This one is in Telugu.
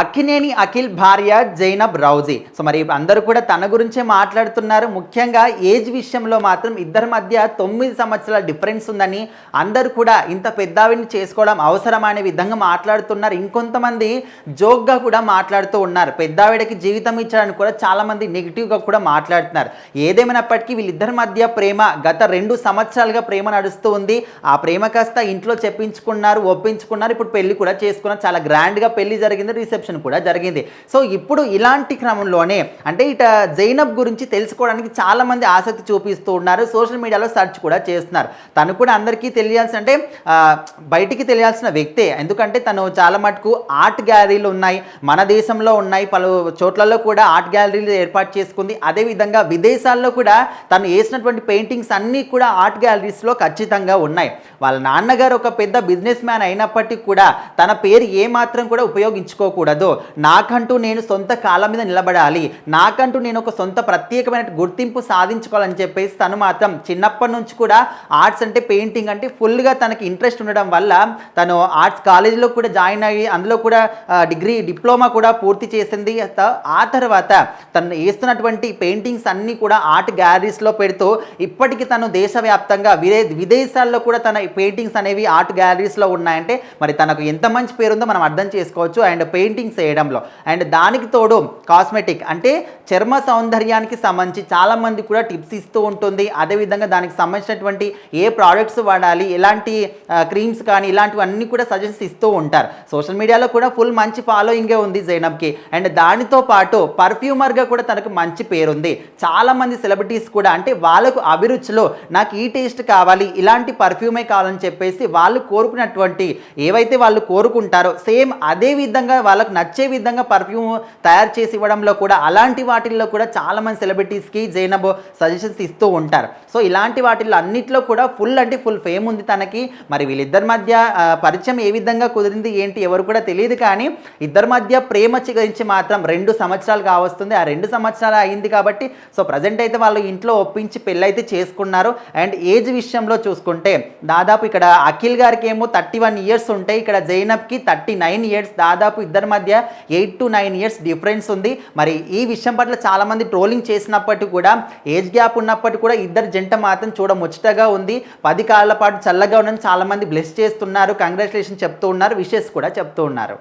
అక్కినేని అఖిల్ భార్య జైనబ్ రౌజీ. సో మరి అందరూ కూడా తన గురించే మాట్లాడుతున్నారు. ముఖ్యంగా ఏజ్ విషయంలో మాత్రం ఇద్దరి మధ్య తొమ్మిది సంవత్సరాల డిఫరెన్స్ ఉందని అందరూ కూడా ఇంత పెద్దావిని చేసుకోవడం అవసరం అనే విధంగా మాట్లాడుతున్నారు. ఇంకొంతమంది జోక్గా కూడా మాట్లాడుతూ ఉన్నారు. పెద్దావిడకి జీవితం ఇచ్చాడని కూడా చాలామంది నెగిటివ్గా కూడా మాట్లాడుతున్నారు. ఏదేమైనప్పటికీ వీళ్ళిద్దరి మధ్య ప్రేమ గత రెండు సంవత్సరాలుగా ప్రేమ నడుస్తూ ఉంది. ఆ ప్రేమ కాస్త ఇంట్లో చెప్పించుకున్నారు ఒప్పించుకున్నారు. ఇప్పుడు పెళ్ళి కూడా చేసుకున్నారు. చాలా గ్రాండ్గా పెళ్ళి జరిగింది. రిసెప్షన్ కూడా జరిగింది. సో ఇప్పుడు ఇలాంటి క్రమంలోనే అంటే ఇట జైనబ్ గురించి తెలుసుకోవడానికి చాలామంది ఆసక్తి చూపిస్తూ ఉన్నారు. సోషల్ మీడియాలో సర్చ్ కూడా చేస్తున్నారు. తను కూడా అందరికీ తెలియాల్సిన అంటే బయటికి తెలియాల్సిన వ్యక్తే. ఎందుకంటే తను చాలా మటుకు ఆర్ట్ గ్యాలరీలు ఉన్నాయి. మన దేశంలో ఉన్నాయి. పలు చోట్లలో కూడా ఆర్ట్ గ్యాలరీలు ఏర్పాటు చేసుకుంది. అదేవిధంగా విదేశాల్లో కూడా తను వేసినటువంటి పెయింటింగ్స్ అన్నీ కూడా ఆర్ట్ గ్యాలరీస్లో ఖచ్చితంగా ఉన్నాయి. వాళ్ళ నాన్నగారు ఒక పెద్ద బిజినెస్ మ్యాన్ అయినప్పటికీ కూడా తన పేరు ఏమాత్రం కూడా ఉపయోగించుకోకూడదు. నాకంటూ నేను సొంత కాలం మీద నిలబడాలి. నాకంటూ నేను ఒక సొంత ప్రత్యేకమైన గుర్తింపు సాధించుకోవాలని చెప్పేసి తను మాత్రం చిన్నప్పటి నుంచి కూడా ఆర్ట్స్ అంటే పెయింటింగ్ అంటే ఫుల్గా తనకి ఇంట్రెస్ట్ ఉండడం వల్ల తను ఆర్ట్స్ కాలేజీలో కూడా జాయిన్ అయ్యి అందులో కూడా డిగ్రీ డిప్లొమా కూడా పూర్తి చేసింది. త- ఆ తర్వాత తను వేస్తున్నటువంటి పెయింటింగ్స్ అన్నీ కూడా ఆర్ట్ గ్యాలరీస్లో పెడుతూ ఇప్పటికీ తను దేశవ్యాప్తంగా విదే విదేశాల్లో కూడా తన పెయింటింగ్స్ అనేవి ఆర్ట్ గ్యాలరీస్లో ఉన్నాయంటే మరి తనకు ఎంత మంచి పేరుందో మనం అర్థం చేసుకోవచ్చు. అండ్ పెయింట్ పెయింటింగ్స్ వేయడంలో. అండ్ దానికి తోడు కాస్మెటిక్ అంటే చర్మ సౌందర్యానికి సంబంధించి చాలామంది కూడా టిప్స్ ఇస్తూ ఉంటుంది. అదేవిధంగా దానికి సంబంధించినటువంటి ఏ ప్రోడక్ట్స్ వాడాలి ఎలాంటి క్రీమ్స్ కానీ ఇలాంటివన్నీ కూడా సజెషన్స్ ఇస్తూ ఉంటారు. సోషల్ మీడియాలో కూడా ఫుల్ మంచి ఫాలోయింగే ఉంది జైనబ్కి. అండ్ దానితో పాటు పర్ఫ్యూమర్గా కూడా తనకు మంచి పేరుంది. చాలామంది సెలబ్రిటీస్ కూడా అంటే వాళ్ళకు అభిరుచిలో నాకు ఈ టేస్ట్ కావాలి ఇలాంటి పర్ఫ్యూమే కావాలని చెప్పేసి వాళ్ళు కోరుకున్నటువంటి ఏవైతే వాళ్ళు కోరుకుంటారో సేమ్ అదే విధంగా వాళ్ళ వాళ్ళకు నచ్చే విధంగా పర్ఫ్యూమ్ తయారు చేసి ఇవ్వడంలో కూడా అలాంటి వాటిల్లో కూడా చాలామంది సెలబ్రిటీస్కి జైనబ్ సజెషన్స్ ఇస్తూ ఉంటారు. సో ఇలాంటి వాటిల్లో అన్నిట్లో కూడా ఫుల్ అంటే ఫుల్ ఫేమ్ ఉంది తనకి. మరి వీళ్ళిద్దరి మధ్య పరిచయం ఏ విధంగా కుదిరింది ఏంటి ఎవరు కూడా తెలియదు కానీ ఇద్దరి మధ్య ప్రేమ గురించి మాత్రం రెండు సంవత్సరాలు కావస్తుంది ఆ రెండు సంవత్సరాలు అయింది కాబట్టి సో ప్రజెంట్ అయితే వాళ్ళు ఇంట్లో ఒప్పించి పెళ్ళైతే చేసుకున్నారు. అండ్ ఏజ్ విషయంలో చూసుకుంటే దాదాపు ఇక్కడ అఖిల్ గారికి ఏమో థర్టీ వన్ ఇయర్స్ ఉంటాయి. ఇక్కడ జైనబ్కి థర్టీ నైన్ ఇయర్స్ దాదాపు ఇద్దరు మధ్య eight to nine years difference ఉంది. మరి ఈ విషయం పట్ల చాలామంది ట్రోలింగ్ చేసినప్పటికీ కూడా ఏజ్ గ్యాప్ ఉన్నప్పటికీ కూడా ఇద్దరు జంట మాత్రం చూడముచ్చటగా ఉంది. పది కాళ్ళ పాటు చల్లగా ఉండని చాలామంది బ్లెస్ చేస్తున్నారు కంగ్రాచులేషన్ చెప్తూ ఉన్నారు విషెస్ కూడా చెప్తూ ఉన్నారు.